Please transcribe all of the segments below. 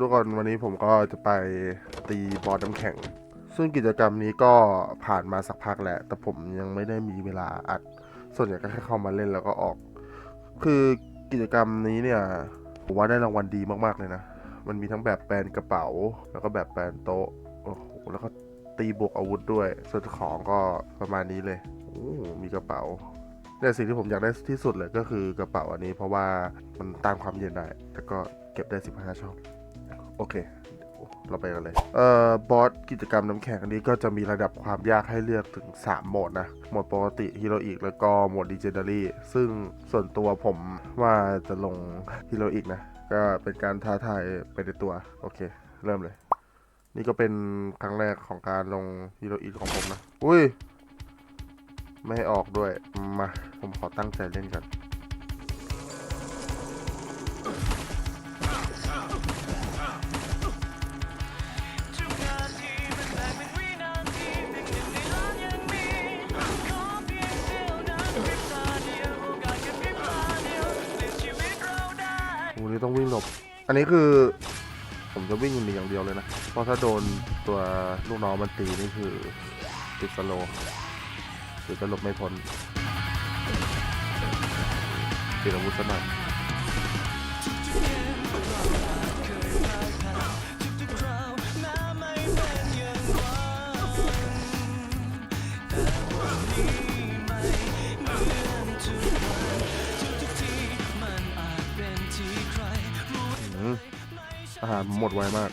ทุกคนวันนี้ผมก็จะไปตีบอลน้ำแข็ง ซึ่งกิจกรรมนี้ก็ผ่านมาสักพักแหละ แต่ผมยังไม่ได้มีเวลาอัด ส่วนใหญ่ก็แค่เข้ามาเล่นแล้วก็ออก คือกิจกรรมนี้เนี่ยผมว่าได้รางวัลดีมากๆเลยนะ มันมีทั้งแบบแปลนกระเป๋า แล้วก็แบบแปลนโต๊ะโอ้โหแล้วก็ตีบวกอาวุธด้วย ส่วนของก็ประมาณนี้เลยโอ้มีกระเป๋าแต่สิ่งที่ผมอยากได้ที่สุดเลยก็คือกระเป๋าอันนี้ เพราะว่ามันต้านความเย็นได้ แล้วก็เก็บได้ 15ช่อง โอเค เราไปกันเลย เอ่อ บอสกิจกรรมน้ำแข็งอันนี้ก็จะมีระดับความยากให้เลือกถึง 3 โหมดนะ โหมดปกติฮีโรอีกแล้วก็โหมดดีเจเดอรี่ ซึ่งส่วนตัวผมว่าจะลงฮีโรอีกนะ ก็เป็นการท้าทายไปในตัว โอเค เริ่มเลย นี่ก็เป็นครั้งแรกของการลงฮีโรอีกของผมนะ อุ้ย ไม่ให้ออกด้วย มา ผมขอตั้งใจเล่นกัน ต้องวิ่งหลบ อันนี้คือ ผมจะวิ่งหนีอย่างเดียวเลยนะ เพราะถ้าโดนตัวลูกน้องมันตีนี่คือติดสโลว์หรือจะหลบไม่พ้นติดอาวุธซะหน่อย อาหารผมหมดไวมาก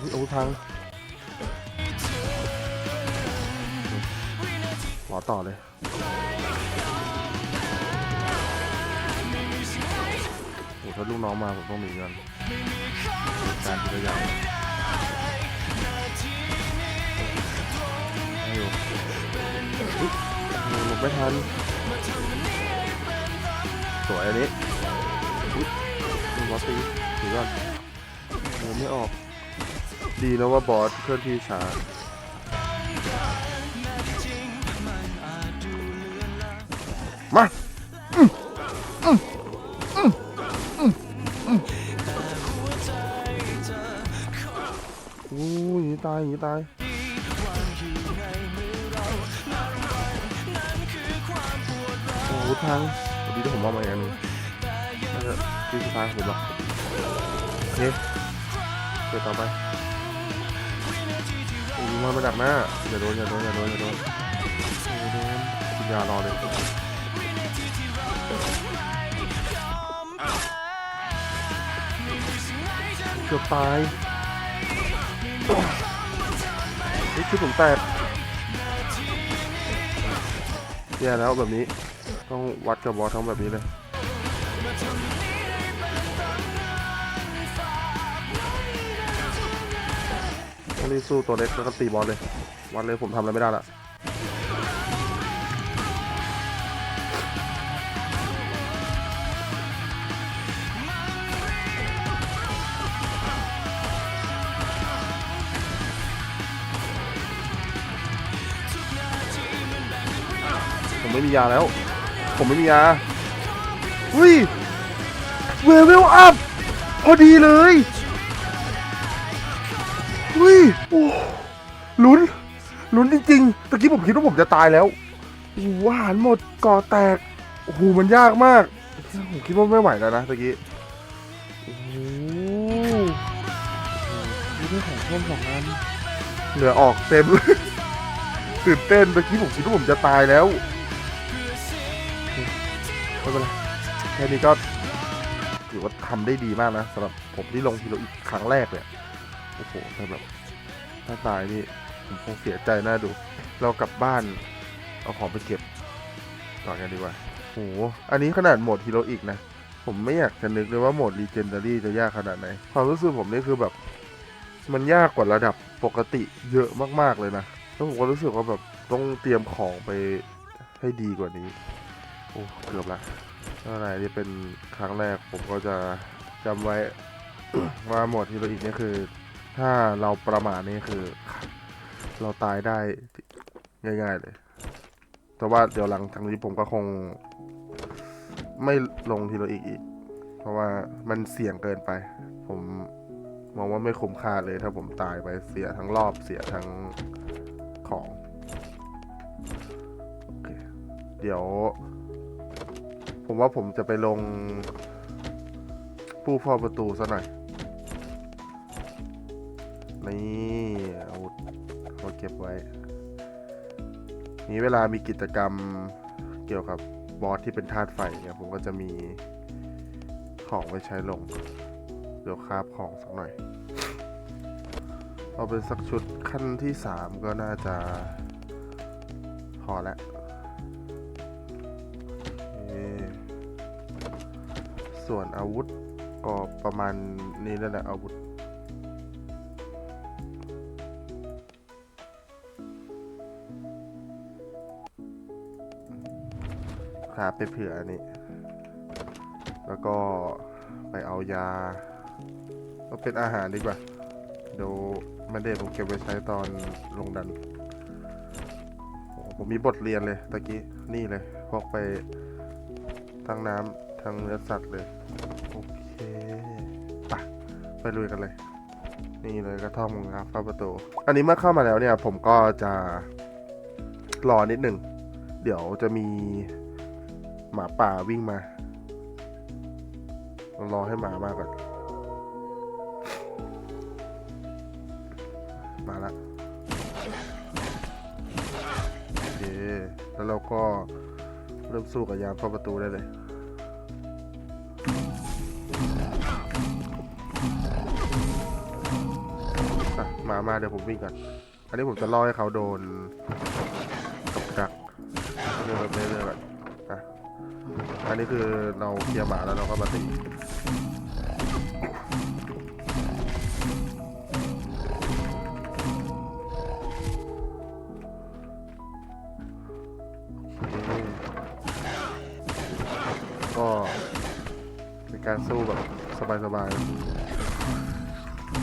อุ๊ยอาวุธพังหอต่อเลยโอ้ถ้าลูกน้องมาผมต้องหนีกันการทีละอย่าง หลบไม่ทัน สวยอันนี้อุ๊ยมีบอสตีถือก่อนเดินไม่ออก ดีนะว่าบอสเคลื่อนที่ช้ามาอืมอืมอืมอืมอืมโอ้ยอย่างนี้ตายอย่างนี้ตาย โอ้โหทางสวัสดีที่ผมเอามาอย่างนึงน่าจะที่สุดท้ายผมละโอเคเดี๋ยวต่อไปโอ้ยมามาดักหน้าอย่าโดนอย่าโดนอย่าโดนอย่าโดนอย่าโดนกินยารอเลยเกือบตายนี่คือผมแตกแย่แล้วแบบนี้ ต้องวัดกับบอสทั้งแบบนี้เลยต้องรีสู้ตัวเล็กแล้วก็ตีบอสเลย วัดเลยผมทำอะไรไม่ได้ละผมไม่มียาแล้ว ผมไม่มียาอุ้ยเวเวลอัพพอดีเลยอุ้ยโอ้ลุ้นลุ้นจริงๆตะกี้ผมคิดว่าผมจะตายแล้วโอ้โหอาหารหมดก่อแตกโอ้โหมันยากมากผมคิดว่าไม่ไหวแล้วนะตะกี้โอ้โหนี่ได้ของเพิ่มสองอันเหลือออกเต็มเลยตื่นเต้นตะกี้ผมคิดว่าผมจะตายแล้ว ไม่เป็นไรแค่นี้ก็ถือว่าทำได้ดีมากนะสำหรับผมที่ลงทีโรอีกครั้งแรกเนี่ยโอ้โหแต่แบบถ้าตายนี่ผมคงเสียใจน่าดู เรากลับบ้านเอาของไปเก็บก่อกันดีกว่าโอ้โหอันนี้ขนาดโหมดฮีโรอีกนะ ผมไม่อยากจะนึกเลยว่าโหมดรีเจนดารี่จะยากขนาดไหน ความรู้สึกผมนี่คือแบบ มันยากกว่าระดับปกติเยอะมากๆเลยนะ แล้วผมก็รู้สึกว่าแบบต้องเตรียมของไปให้ดีกว่านี้ โอ้เกือบละอะไรนี่เป็นครั้งแรกผมก็จะจำไว้ ว่าหมดฮีโรอีกนี่คือ ถ้าเราประมาทนี่คือ เราตายได้ง่าย ๆ เลย แต่ว่าเดี๋ยวหลังทางนี้ผมก็คง ไม่ลงทีละอีกอีก เพราะว่ามันเสี่ยงเกินไป ผมมองว่าไม่คุ้มค่าเลยถ้าผมตายไปเสียทั้งรอบเสียทั้งของโอเคเดี๋ยว ผมว่าผมจะไปลงผู้เฝ้าประตูซะหน่อย นี่อาวุธเขาเก็บไว้ นี้เวลามีกิจกรรมเกี่ยวกับบอสที่เป็นธาตุไฟเนี่ยผมก็จะมีของไว้ใช้ลง เดี๋ยวคาบของสักหน่อย เอาเป็นสักชุดขั้นที่สามก็น่าจะพอแล้ว ส่วนอาวุธก็ประมาณนี้นั่นแหละอาวุธครับไปเผื่ออันนี้แล้วก็ไปเอายาก็เป็นอาหารดีกว่า เดี๋ยวมันเดผมเก็บไว้ใช้ตอนลงดัน ผมมีบทเรียนเลยตะกี้ นี่เลย พกไปทั้งน้ำทั้งเนื้อสัตว์เลย เคไปไปลุยกันเลย นี่เลยกระท่อมของอาฟ้าประตู อันนี้เมื่อเข้ามาแล้วเนี่ย ผมก็จะรอนิดหนึ่ง เดี๋ยวจะมีหมาป่าวิ่งมา รอให้หมามาก่อน มาละโอเคแล้วเราก็เริ่มสู้กับยามเข้าประตูได้เลย มามาเดี๋ยวผมวิ่งก่อน อันนี้ผมจะล่อให้เขาโดนกับดักเรื่อยๆเรื่อยๆก่อนอะอันนี้คือเราเคลียร์หมาแล้วเราก็มาตีก็เป็นการสู้แบบสบายๆ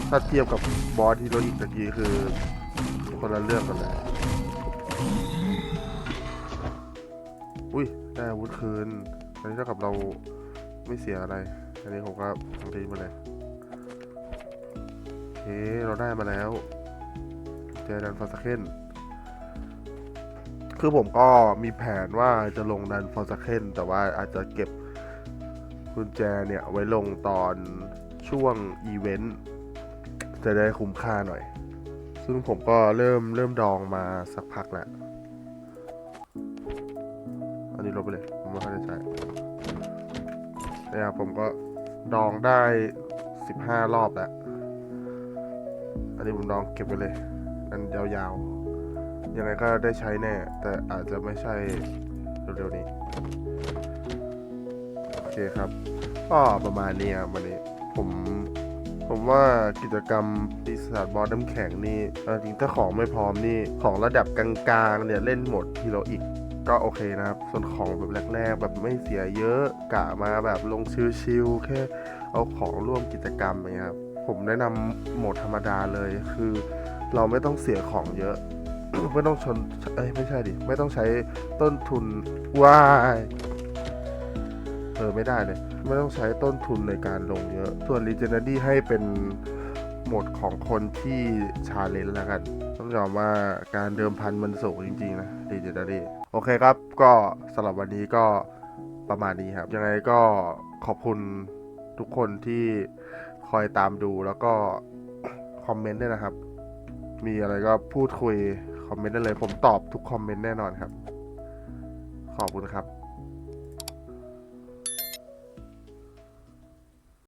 ถ้าเทียบกับบอสที่เราอีกตะกี้คือคนละเรื่องกันเลยอุ้ยได้อาวุธคืนอันนี้เท่ากับเราไม่เสียอะไร อันนี้ผมก็ทำทีมาเลยโอเคเราได้มาแล้ว เจอดันฟอร์สเคนคือผมก็มีแผนว่าจะลงดันฟอร์สเคนแต่ว่าอาจจะเก็บกุญแจเนี่ยไว้ลงตอนช่วงอีเวนต์ จะได้คุ้มค่าหน่อย ซึ่งผมก็เริ่มเริ่มดองมาสักพักแล้วอันนี้ลบไปเลย ผมไม่ค่อยได้ใช้เนี่ยผมก็ดองได้สิบห้ารอบแล้ว อันนี้ผมดองเก็บไปเลย อันยาวๆ ยังไงก็ได้ใช้แน่ แต่อาจจะไม่ใช่เร็วๆนี้ โอเคครับ ก็ประมาณนี้ครับวันนี้ผม ผมว่ากิจกรรมปีศาจบอสน้ำแข็งนี่จริงถ้าของไม่พร้อมนี่ของระดับกลางๆเนี่ยเล่นหมดฮีโรอีกก็โอเคนะครับ ส่วนของแบบแรกๆ แบบไม่เสียเยอะกะมาแบบลงชิลๆแค่เอาของร่วมกิจกรรมอย่างเงี้ยครับผมแนะนำโหมดธรรมดาเลยคือ เราไม่ต้องเสียของเยอะ ไม่ต้องชนเอ้ยไม่ใช่ดิ ไม่ต้องใช้ต้นทุนว้ายเออไม่ได้เลย ไม่ต้องใช้ต้นทุนในการลงเยอะ ส่วน Legendary ให้เป็นโหมดของคนที่ชาเลนจ์แล้วกัน ต้องยอมว่าการเดิมพันมันสูงจริงๆนะ Legendary โอเคครับ ก็สำหรับวันนี้ก็ประมาณนี้ครับ ยังไงก็ขอบคุณทุกคนที่คอยตามดูแล้วก็คอมเมนต์ด้วยนะครับ มีอะไรก็พูดคุยคอมเมนต์ได้เลย ผมตอบทุกคอมเมนต์แน่นอนครับ ขอบคุณครับ